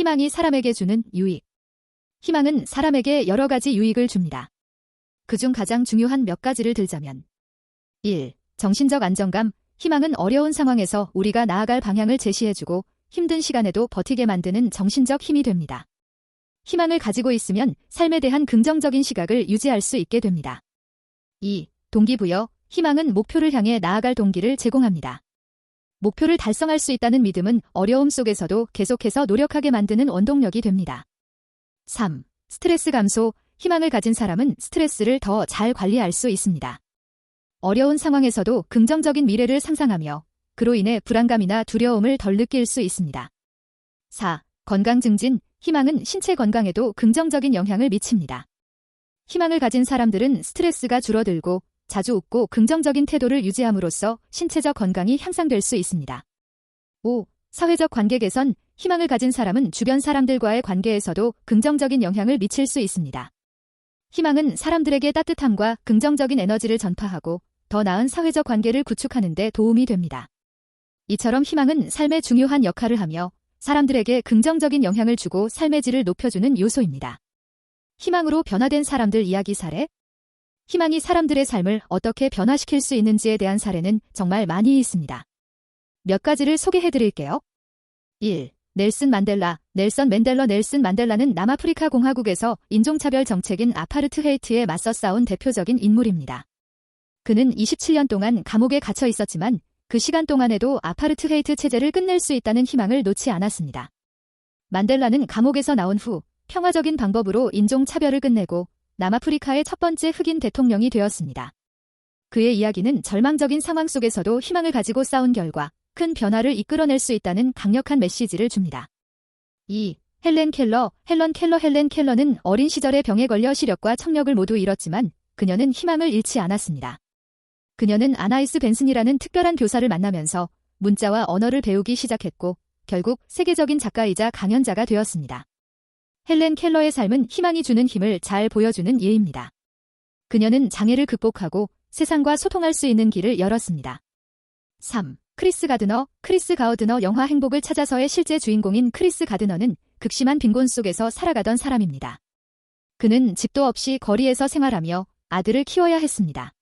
희망이 사람에게 주는 유익. 희망은 사람에게 여러 가지 유익을 줍니다. 그중 가장 중요한 몇 가지를 들자면 1. 정신적 안정감. 희망은 어려운 상황에서 우리가 나아갈 방향을 제시해주고 힘든 시간에도 버티게 만드는 정신적 힘이 됩니다. 희망을 가지고 있으면 삶에 대한 긍정적인 시각을 유지할 수 있게 됩니다. 2. 동기부여. 희망은 목표를 향해 나아갈 동기를 제공합니다. 목표를 달성할 수 있다는 믿음은 어려움 속에서도 계속해서 노력하게 만드는 원동력이 됩니다. 3. 스트레스 감소. 희망을 가진 사람은 스트레스를 더 잘 관리할 수 있습니다. 어려운 상황에서도 긍정적인 미래를 상상하며 그로 인해 불안감이나 두려움을 덜 느낄 수 있습니다. 4. 건강 증진. 희망은 신체 건강에도 긍정적인 영향을 미칩니다. 희망을 가진 사람들은 스트레스가 줄어들고 자주 웃고 긍정적인 태도를 유지함으로써 신체적 건강이 향상될 수 있습니다. 5. 사회적 관계 개선. 희망을 가진 사람은 주변 사람들과의 관계에서도 긍정적인 영향을 미칠 수 있습니다. 희망은 사람들에게 따뜻함과 긍정적인 에너지를 전파하고 더 나은 사회적 관계를 구축하는 데 도움이 됩니다. 이처럼 희망은 삶의 중요한 역할을 하며 사람들에게 긍정적인 영향을 주고 삶의 질을 높여주는 요소입니다. 희망으로 변화된 사람들 이야기 사례 희망이 사람들의 삶을 어떻게 변화시킬 수 있는지에 대한 사례는 정말 많이 있습니다. 몇 가지를 소개해 드릴게요. 1. 넬슨 만델라, 넬선 맨델러 넬슨 만델라는 남아프리카 공화국에서 인종차별 정책인 아파르트 헤이트에 맞서 싸운 대표적인 인물입니다. 그는 27년 동안 감옥에 갇혀 있었지만 그 시간 동안에도 아파르트 헤이트 체제를 끝낼 수 있다는 희망을 놓지 않았습니다. 만델라는 감옥에서 나온 후 평화적인 방법으로 인종차별을 끝내고 남아프리카의 첫 번째 흑인 대통령이 되었습니다. 그의 이야기는 절망적인 상황 속에서도 희망을 가지고 싸운 결과 큰 변화를 이끌어낼 수 있다는 강력한 메시지를 줍니다. 2. 헬렌 켈러, 헬런 켈러 헬렌 켈러는 어린 시절에 병에 걸려 시력과 청력을 모두 잃었지만 그녀는 희망을 잃지 않았습니다. 그녀는 아나이스 벤슨이라는 특별한 교사를 만나면서 문자와 언어를 배우기 시작했고 결국 세계적인 작가이자 강연자가 되었습니다. 헬렌 켈러의 삶은 희망이 주는 힘을 잘 보여주는 예입니다. 그녀는 장애를 극복하고 세상과 소통할 수 있는 길을 열었습니다. 3. 크리스 가드너, 크리스 가우드너 영화 행복을 찾아서의 실제 주인공인 크리스 가드너는 극심한 빈곤 속에서 살아가던 사람입니다. 그는 집도 없이 거리에서 생활하며 아들을 키워야 했습니다.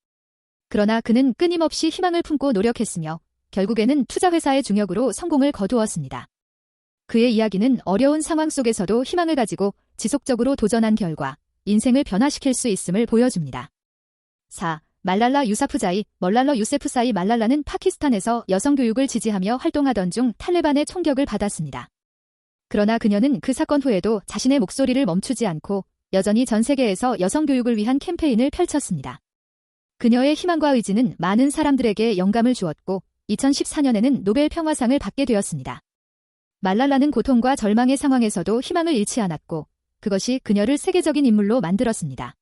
그러나 그는 끊임없이 희망을 품고 노력했으며 결국에는 투자회사의 중역으로 성공을 거두었습니다. 그의 이야기는 어려운 상황 속에서도 희망을 가지고 지속적으로 도전한 결과 인생을 변화시킬 수 있음을 보여줍니다. 4. 말랄라 유사프자이, 멀랄러 유세프사이 말랄라는 파키스탄에서 여성 교육을 지지하며 활동하던 중 탈레반의 총격을 받았습니다. 그러나 그녀는 그 사건 후에도 자신의 목소리를 멈추지 않고 여전히 전 세계에서 여성 교육을 위한 캠페인을 펼쳤습니다. 그녀의 희망과 의지는 많은 사람들에게 영감을 주었고 2014년에는 노벨 평화상을 받게 되었습니다. 말랄라는 고통과 절망의 상황에서도 희망을 잃지 않았고 그것이 그녀를 세계적인 인물로 만들었습니다.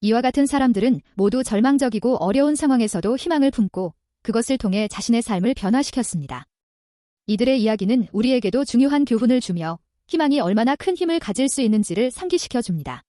이와 같은 사람들은 모두 절망적이고 어려운 상황에서도 희망을 품고 그것을 통해 자신의 삶을 변화시켰습니다. 이들의 이야기는 우리에게도 중요한 교훈을 주며 희망이 얼마나 큰 힘을 가질 수 있는지를 상기시켜 줍니다.